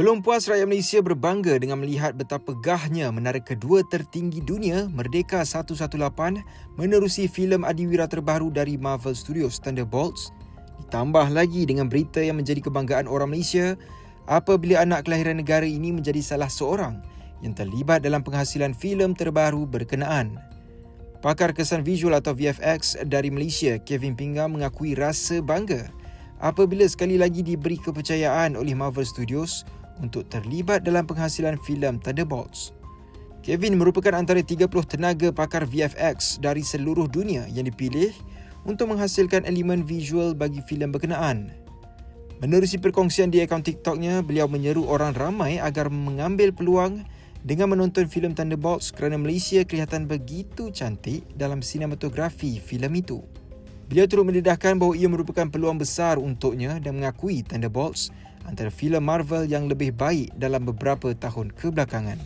Belum puas rakyat Malaysia berbangga dengan melihat betapa gahnya menara kedua tertinggi dunia Merdeka 118 menerusi filem adiwira terbaru dari Marvel Studios Thunderbolts ditambah lagi dengan berita yang menjadi kebanggaan orang Malaysia apabila anak kelahiran negara ini menjadi salah seorang yang terlibat dalam penghasilan filem terbaru berkenaan. Pakar kesan visual atau VFX dari Malaysia, Kevin Pinggam mengakui rasa bangga apabila sekali lagi diberi kepercayaan oleh Marvel Studios untuk terlibat dalam penghasilan filem Thunderbolts. Kevin merupakan antara 30 tenaga pakar VFX dari seluruh dunia yang dipilih untuk menghasilkan elemen visual bagi filem berkenaan. Menerusi perkongsian di akaun TikToknya, beliau menyeru orang ramai agar mengambil peluang dengan menonton filem Thunderbolts kerana Malaysia kelihatan begitu cantik dalam sinematografi filem itu. Beliau turut mendedahkan bahawa ia merupakan peluang besar untuknya dan mengakui Thunderbolts antara filem Marvel yang lebih baik dalam beberapa tahun kebelakangan.